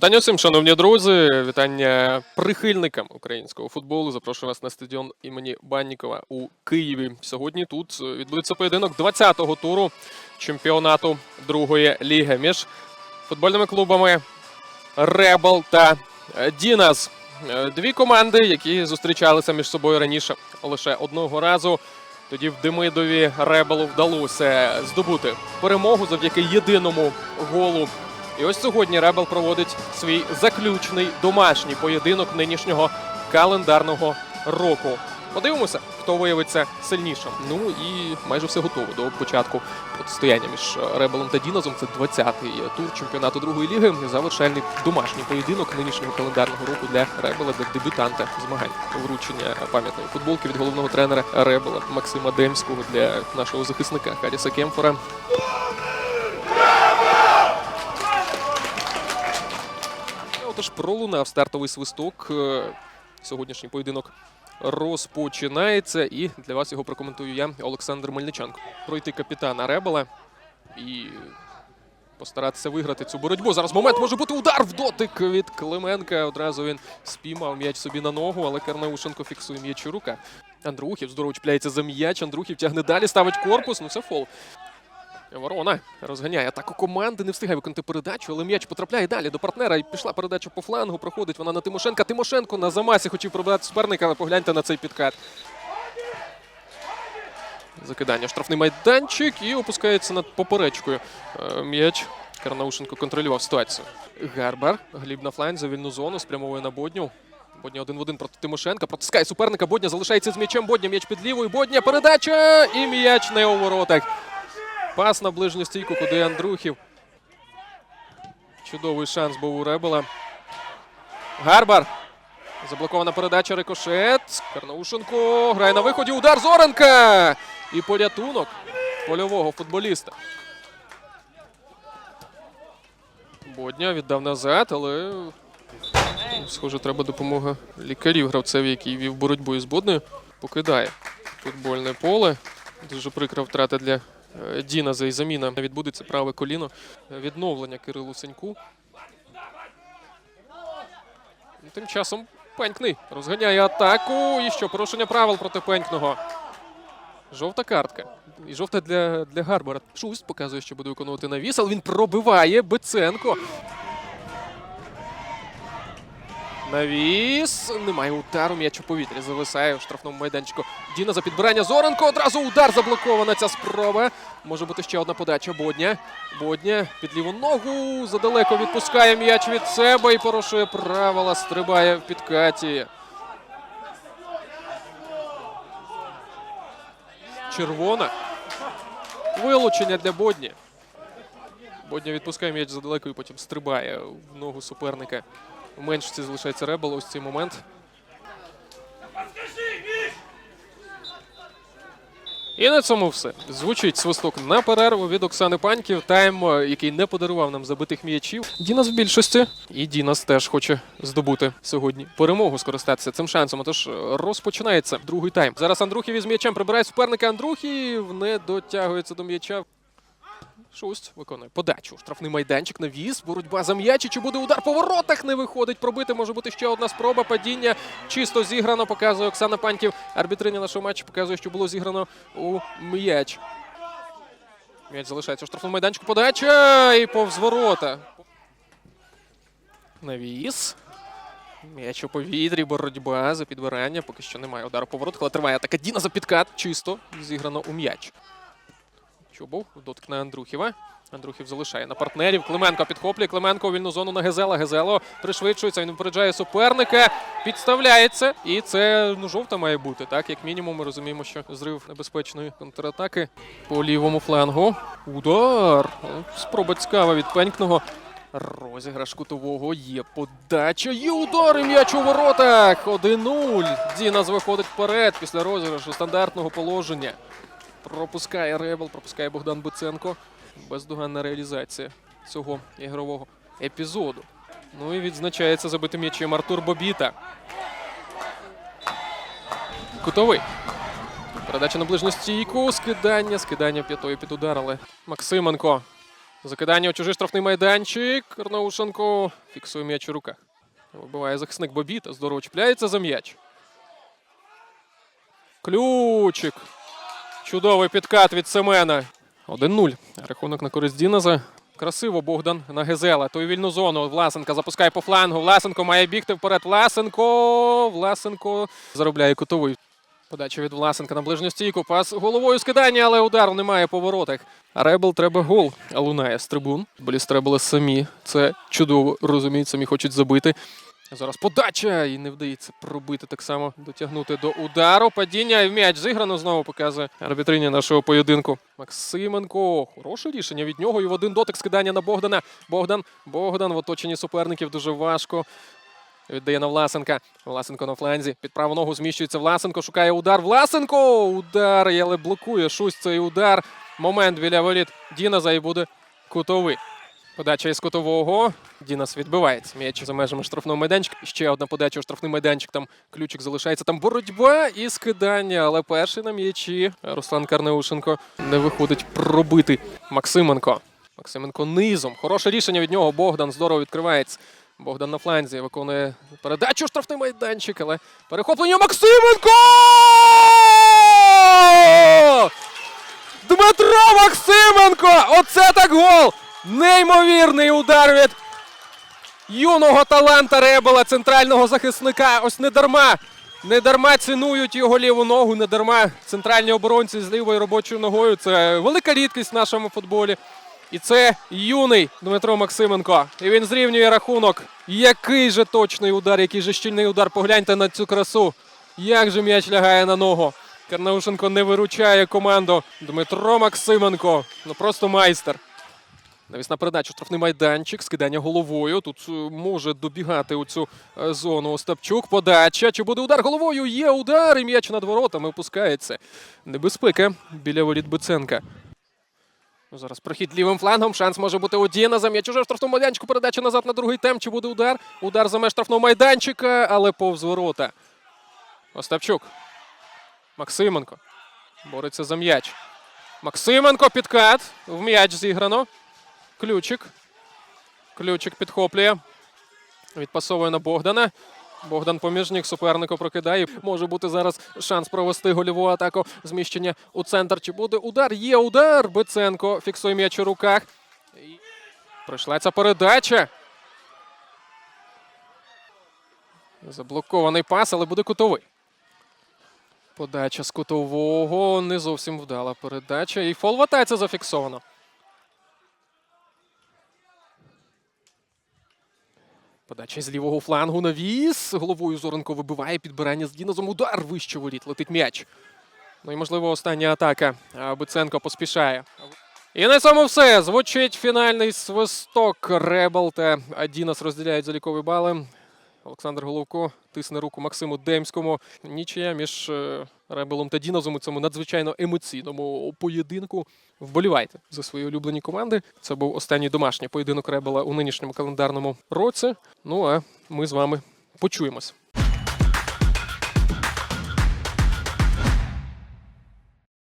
Вітання всім, шановні друзі. Вітання прихильникам українського футболу. Запрошую вас на стадіон імені Баннікова у Києві. Сьогодні тут відбудеться поєдинок 20-го туру чемпіонату другої ліги між футбольними клубами Ребел та е, Дінас. Е, Дві команди, які зустрічалися між собою раніше лише одного разу. Тоді в Демидові Ребелу вдалося здобути перемогу завдяки єдиному голу і ось сьогодні Ребел проводить свій заключний домашній поєдинок нинішнього календарного року. Подивимося, хто виявиться сильнішим. Ну і майже все готово до початку протистояння між Ребелом та Дінозом. Це 20-й тур чемпіонату другої ліги. Завершальний домашній поєдинок нинішнього календарного року для Ребела, для дебютанта змагань. Вручення пам'ятної футболки від головного тренера Ребела Максима Демського для нашого захисника Харіса Кемфора. Отож, пролунав стартовий свисток. Е, Сьогоднішній поєдинок розпочинається. І для вас його прокоментую я, Олександр Мельниченко. Пройти капітана Ребела і постаратися виграти цю боротьбу. Зараз момент може бути удар в дотик від Клименка. Одразу він спіймав м'яч собі на ногу, але Карнаушенко фіксує м'яч у рука. Андрухів здорово чіпляється за м'яч. Андрухів тягне далі, ставить корпус. Ну це фол. Ворона розганяє атаку команди, не встигає виконати передачу, але м'яч потрапляє далі до партнера. І пішла передача по флангу. Проходить вона на Тимошенка. Тимошенко на замасі хотів пробивати суперника, але погляньте на цей підкат. Закидання штрафний майданчик і опускається над поперечкою. Е, М'яч. Карнаушенко контролював ситуацію. Гарбар. Гліб на фланзі, вільну зону, спрямовує на Бодню. Бодня один в один проти Тимошенка. Протискає суперника. Бодня залишається з м'ячем. Бодня м'яч під лівою. Бодня передача. І м'яч не у воротах. Пас на ближню стійку, куди Андрухів. Чудовий шанс був у Ребела. Гарбар. Заблокована передача Рикошет. Карнаушенко грає на виході. Удар Зоренка. І порятунок польового футболіста. Бодня віддав назад, але схоже, треба допомога лікарів гравцеві, який вів боротьбу із Боднею. Покидає футбольне поле. Дуже прикра втрата для Діназа і заміна відбудеться праве коліно. Е, Відновлення Кирилу Сеньку. Тим часом Пенькний розганяє атаку. І що? Порушення правил проти Пенькного. Жовта картка. І жовта для, для Гарбара. Шуст показує, що буде виконувати навіс, але він пробиває Беценко. Навіс. Немає удару. М'яч у повітрі зависає в штрафному майданчику. Діна за підбирання Зоренко. Одразу удар заблокована ця спроба. Може бути ще одна подача. Бодня. Бодня під ліву ногу. Задалеко відпускає м'яч від себе і порушує правила. Стрибає в підкаті. Червона. Вилучення для Бодні. Бодня відпускає м'яч задалеко і потім стрибає в ногу суперника. Меншості залишається Ребел ось цей момент. І на цьому все. Звучить свисток на перерву від Оксани Паньків. Тайм, е, який не подарував нам забитих м'ячів. Дінас в більшості. І Дінас теж хоче здобути сьогодні перемогу, скористатися цим шансом. Отож е, розпочинається другий тайм. Зараз Андрухів із м'ячем прибирає суперника. Андрухів не дотягується до м'яча. Шусть виконує подачу. Штрафний майданчик навіс. Боротьба за м'яч. Чи буде удар по воротах? Не виходить. Пробити може бути ще одна спроба. Падіння чисто зіграно. Показує Оксана Паньків. Арбітриня нашого матчу показує, що було зіграно у м'яч. М'яч залишається у штрафному майданчику. Подача і повз ворота. Навіс. М'яч у повітрі, боротьба за підбирання. Поки що немає удару по воротах, але триває атака. Діна за підкат. Чисто зіграно у м'яч. Чубов, дотик на Андрухіва. Андрухів залишає на партнерів. Клименко підхоплює. Клименко у вільну зону на Гезела. Гезело пришвидшується. Він випереджає суперника. Підставляється. І це ну, жовта має бути. Так, як мінімум, ми розуміємо, що зрив небезпечної контратаки по лівому флангу. Удар. Спроба цікава від пенькного. Розіграш кутового є подача. Є удар і м'яч у воротах. 1-0. Дінас виходить вперед після розіграшу стандартного положення. Пропускає Ребел, пропускає Богдан Буценко. Бездоганна реалізація цього ігрового епізоду. Ну і відзначається забитим м'ячем Артур Бобіта. Кутовий. Передача на ближню стійку. Скидання. Скидання п'ятою під удар, але Максименко. Закидання у чужий штрафний майданчик. Карнаушенко фіксує м'яч у руках. Вибиває захисник Бобіта. Здорово чіпляється за м'яч. Ключик. Чудовий підкат від Семена. 1-0. Рахунок на користь Діназа. Красиво Богдан на Гезела. Той вільну зону. Власенка запускає по флангу. Власенко має бігти вперед. Власенко. Власенко заробляє кутовий. Подача від Власенка на ближню стійку. Пас головою скидання, але удару немає по воротах. А Ребел треба гол. Лунає з трибун. Болісти Ребела самі. Це чудово розуміють, самі хочуть забити. Зараз подача і не вдається пробити так само, дотягнути до удару. Падіння і м'яч зіграно знову показує арбітриня нашого поєдинку. Максименко. Хороше рішення від нього. І в один дотик скидання на Богдана. Богдан. Богдан в оточенні суперників дуже важко. Віддає на Власенка. Власенко на фланзі. Під праву ногу зміщується Власенко. Шукає удар. Власенко! Удар, але блокує Шусь цей удар. Момент біля воріт Діназа і буде кутовий. Подача із кутового. Дінас відбивається. М'яч за межами штрафного майданчика. Ще одна подача у штрафний майданчик. Там ключик залишається. Там боротьба і скидання. Але перший на м'ячі Руслан Карнеушенко не виходить пробити. Максименко. Максименко низом. Хороше рішення від нього. Богдан здорово відкривається. Богдан на фланзі виконує передачу штрафний майданчик, але перехоплення Максименко! Дмитро Максименко! Оце так гол! Неймовірний удар від юного таланта Ребела, центрального захисника. Ось не дарма. Не дарма цінують його ліву ногу, не дарма центральні оборонці з лівою робочою ногою. Це велика рідкість в нашому футболі. І це юний Дмитро Максименко. І він зрівнює рахунок. Який же точний удар, який же щільний удар. Погляньте на цю красу. Як же м'яч лягає на ногу. Карнаушенко не виручає команду. Дмитро Максименко. Ну просто майстер. Навісна передача, штрафний майданчик, скидання головою. Тут е, може добігати у цю е, зону Остапчук. Подача. Чи буде удар головою? Є удар, і м'яч над воротами опускається. Небезпека біля воріт Биценка. Ну, Зараз прохід лівим флангом. Шанс може бути у. За м'яч уже в штрафному майданчику. Передача назад на другий темп. Чи буде удар? Удар за меж штрафного майданчика, але повз ворота. Остапчук. Максименко. Бореться за м'яч. Максименко підкат. В м'яч зіграно. Ключик. Ключик підхоплює. Відпасовує на Богдана. Богдан поміж ніг супернику прокидає. Може бути зараз шанс провести гольову атаку. Зміщення у центр. Чи буде удар? Є удар. Биценко фіксує м'яч у руках. І Пройшла ця передача. Заблокований пас, але буде кутовий. Подача з кутового. Не зовсім вдала передача. І фол в атаці зафіксовано. Подача з лівого флангу навіс. Головою Зоренко вибиває підбирання з Дінозом. Удар вище воріт. Летить м'яч. Ну і можливо остання атака. Буценко поспішає. І на цьому все. Звучить фінальний свисток. Ребел та Дінос розділяють залікові бали. Олександр Головко тисне руку Максиму Демському. Нічия між е, Ребелом та Дінозом у цьому надзвичайно емоційному поєдинку. Вболівайте за свої улюблені команди. Це був останній домашній поєдинок Ребела у нинішньому календарному році. Ну а ми з вами почуємось.